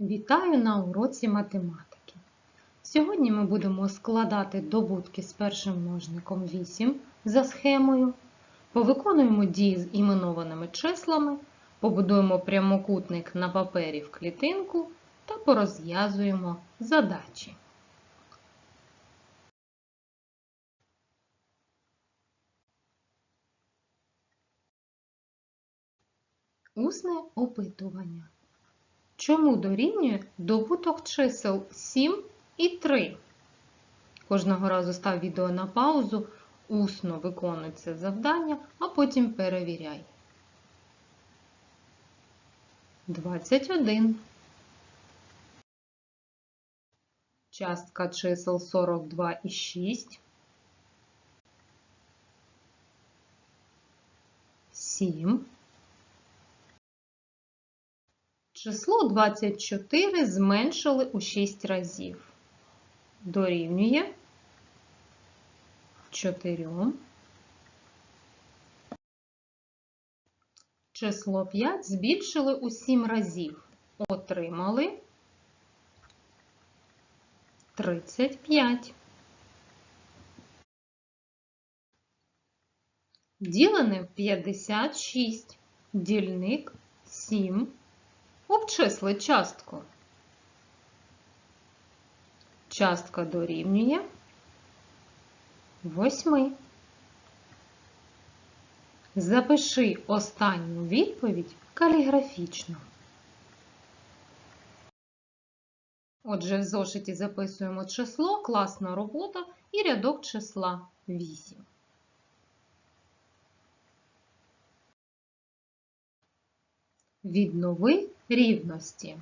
Вітаю на уроці математики. Сьогодні ми будемо складати добутки з першим множником 8 за схемою, повиконуємо дії з іменованими числами, побудуємо прямокутник на папері в клітинку та порозв'язуємо задачі. Усне опитування. Чому дорівнює добуток чисел 7 і 3? Кожного разу став відео на паузу, усно виконуй це завдання, а потім перевіряй. 21. Частка чисел 42 і 6. 7. Число 24 зменшили у 6 разів. Дорівнює 4. Число 5 збільшили у 7 разів. Отримали 35. Ділене 56. Дільник 7. Обчисли частку. Частка дорівнює 8. Запиши останню відповідь каліграфічно. Отже, в зошиті записуємо число, класна робота і рядок числа 8. Віднови рівності.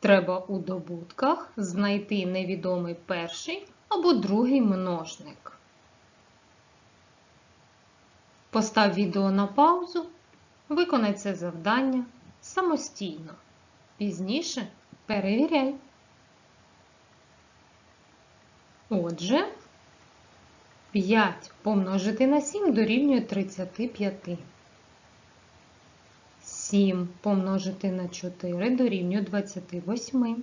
Треба у добутках знайти невідомий перший або другий множник. Постав відео на паузу, виконай це завдання самостійно. Пізніше перевіряй. Отже, 5 помножити на 7 дорівнює 35. 7 помножити на 4 дорівнює 28.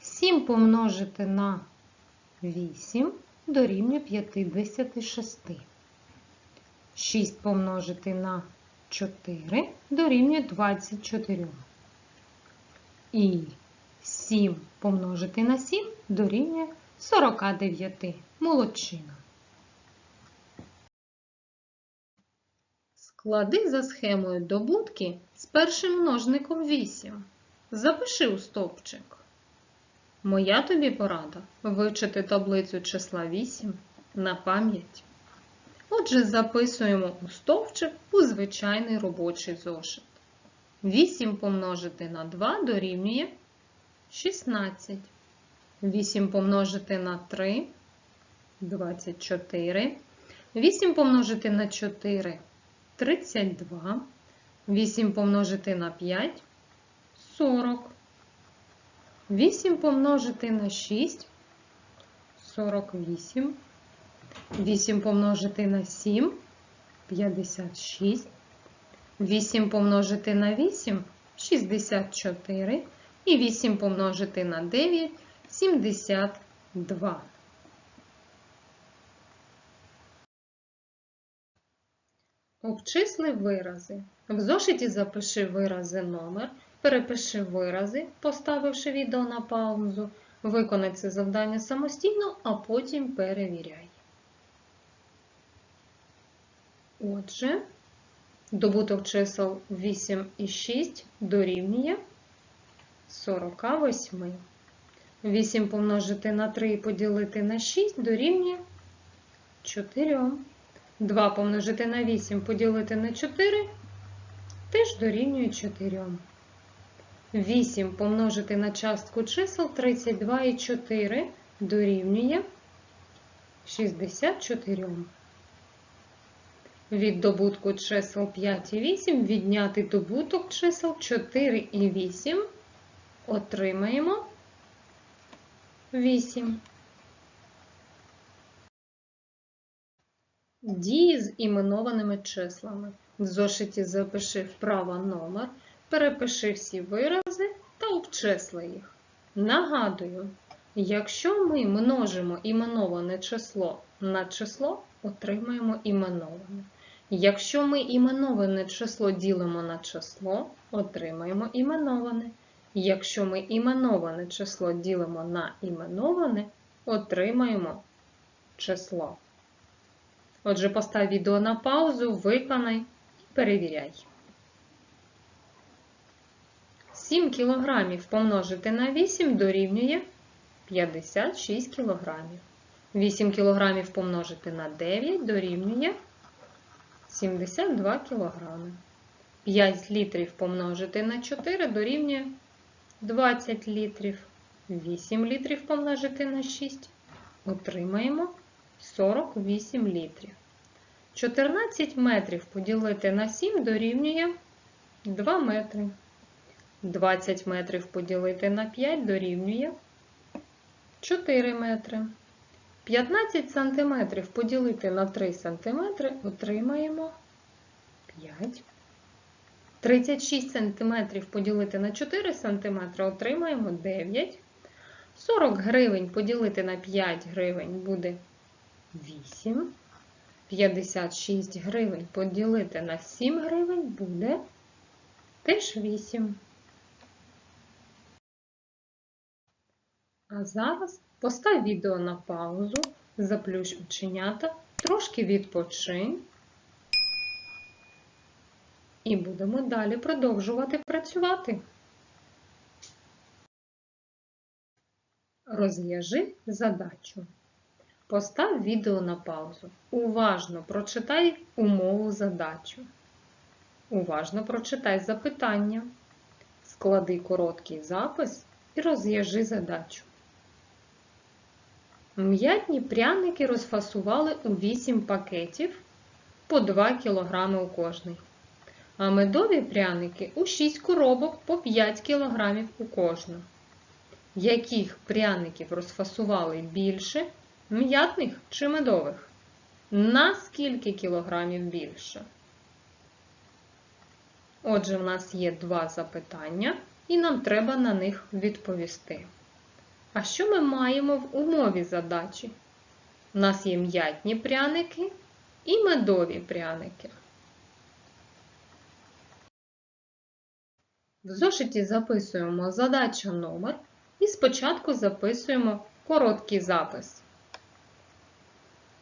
7 помножити на 8 дорівнює 56. 6 помножити на 4 дорівнює 24. І 7 помножити на 7 дорівнює 49. Молодчина. Склади за схемою добутки з першим множником 8. Запиши у стовпчик. Моя тобі порада вивчити таблицю числа 8 на пам'ять. Отже, записуємо у стовпчик у звичайний робочий зошит. 8 помножити на 2 дорівнює 16. 8 помножити на 3 24. 8 помножити на 4 32. 8 помножити на 5 40. 8 помножити на 6 48. 8 помножити на 7 56. 8 помножити на 8 64. І 8 помножити на 9 72. Обчисли вирази. В зошиті запиши вирази номер, перепиши вирази, поставивши відео на паузу. Виконай це завдання самостійно, а потім перевіряй. Отже, добуток чисел 8 і 6 дорівнює 48. 8 помножити на 3 і поділити на 6 дорівнює 4. 2 помножити на 8 поділити на 4 теж дорівнює 4. 8 помножити на частку чисел 32 і 4 дорівнює 64. Від добутку чисел 5 і 8 відняти добуток чисел 4 і 8 отримаємо 8. Дії з іменованими числами. В зошиті запиши вправа номер, перепиши всі вирази та обчисли їх. Нагадую, якщо ми множимо іменоване число на число, отримаємо іменоване. Якщо ми іменоване число ділимо на число, отримаємо іменоване. Якщо ми іменоване число ділимо на іменоване, отримаємо число. Отже, постав відео на паузу, виконай і перевіряй. 7 кг помножити на 8 дорівнює 56 кг. 8 кг помножити на 9 дорівнює 72 кг. 5 літрів помножити на 4 дорівнює 20 літрів. 8 літрів помножити на 6 отримаємо 48 літрів. 14 метрів поділити на 7 дорівнює 2 метри. 20 метрів поділити на 5 дорівнює 4 метри. 15 сантиметрів поділити на 3 сантиметри отримаємо 5. 36 сантиметрів поділити на 4 сантиметри отримаємо 9. 40 гривень поділити на 5 гривень буде 8. 56 гривень поділити на 7 гривень буде теж 8. А зараз постав відео на паузу, заплющ оченята, трошки відпочинь. І будемо далі продовжувати працювати. Розв'яжи задачу. Постав відео на паузу. Уважно прочитай умову задачу. Уважно прочитай запитання. Склади короткий запис і розв'яжи задачу. М'ятні пряники розфасували у 8 пакетів по 2 кг у кожний. А медові пряники у 6 коробок по 5 кг у кожну. Яких пряників розфасували більше? М'ятних чи медових? На скільки кілограмів більше? Отже, в нас є два запитання, і нам треба на них відповісти. А що ми маємо в умові задачі? У нас є м'ятні пряники і медові пряники. В зошиті записуємо задача номер і спочатку записуємо короткий запис.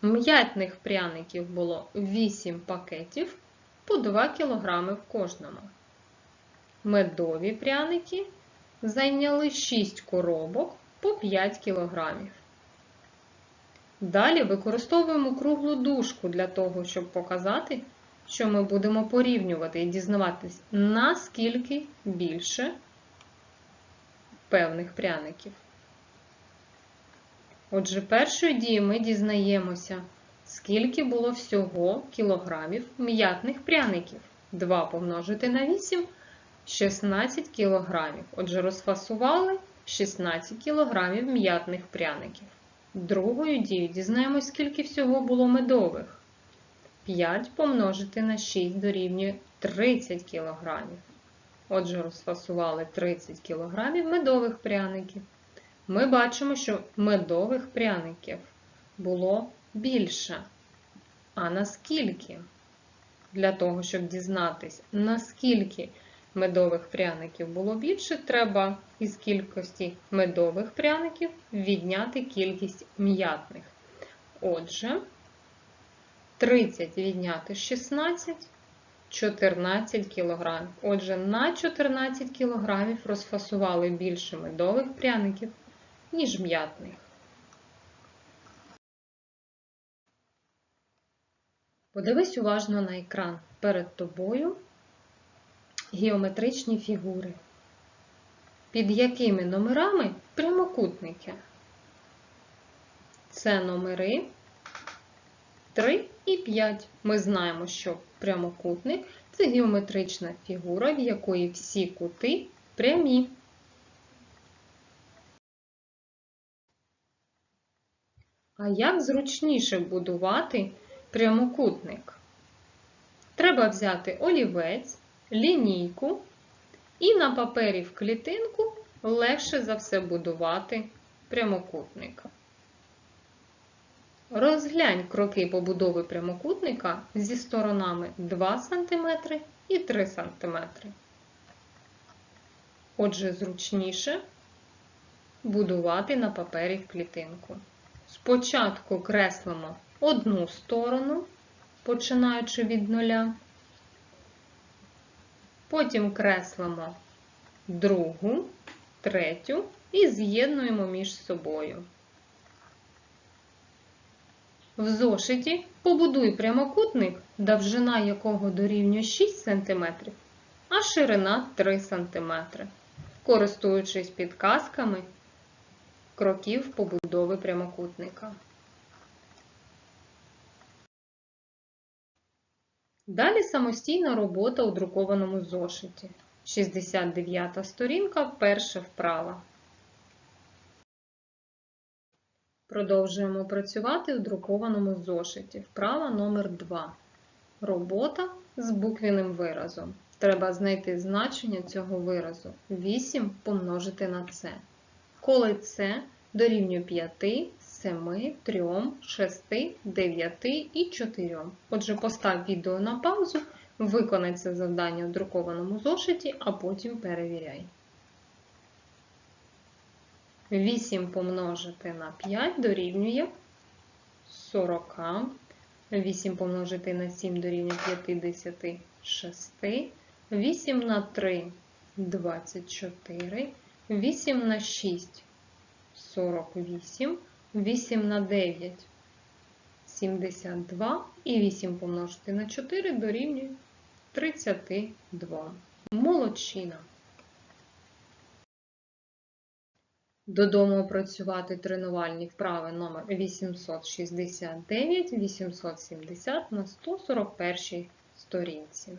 М'ятних пряників було 8 пакетів по 2 кг в кожному. Медові пряники зайняли 6 коробок по 5 кг. Далі використовуємо круглу дужку для того, щоб показати, що ми будемо порівнювати і дізнаватись, наскільки більше певних пряників. Отже, першою дією ми дізнаємося, скільки було всього кілограмів м'ятних пряників. 2 помножити на 8 16 кілограмів. Отже, розфасували 16 кілограмів м'ятних пряників. Другою дією дізнаємось, скільки всього було медових. 5 помножити на 6 дорівнює 30 кілограмів. Отже, розфасували 30 кг медових пряників. Ми бачимо, що медових пряників було більше. А наскільки? Для того, щоб дізнатися, наскільки медових пряників було більше, треба із кількості медових пряників відняти кількість м'ятних. Отже, 30 відняти 16 14 кг. Отже, на 14 кг розфасували більше медових пряників, ніж м'ятних. Подивись уважно на екран перед тобою геометричні фігури. Під якими номерами прямокутники? Це номери 3 і 5. Ми знаємо, що прямокутник це геометрична фігура, в якої всі кути прямі. А як зручніше будувати прямокутник? Треба взяти олівець, лінійку І на папері в клітинку легше за все будувати прямокутника. Розглянь кроки побудови прямокутника зі сторонами 2 см і 3 см. Отже, зручніше будувати на папері в клітинку. Спочатку креслимо одну сторону, починаючи від нуля. Потім креслимо другу, третю і з'єднуємо між собою. В зошиті побудуй прямокутник, довжина якого дорівнює 6 см, а ширина 3 см, користуючись підказками кроків побудови прямокутника. Далі самостійна робота у друкованому зошиті. 69 сторінка, перша вправа. Продовжуємо працювати у друкованому зошиті. Вправа номер 2. Робота з буквенним виразом. Треба знайти значення цього виразу. 8 помножити на це. Коли це дорівнює 5, 7, 3, 6, 9 і 4. Отже, постав відео на паузу, виконай це завдання в друкованому зошиті, а потім перевіряй. 8 помножити на 5 дорівнює 40. 8 помножити на 7 дорівнює 56. 8 на 3 24. 8 на 6 48. 8 на 9 72. І 8 помножити на 4 дорівнює 32. Молодчина. Додому опрацювати тренувальні вправи номер 869, 870 на 141 сторінці.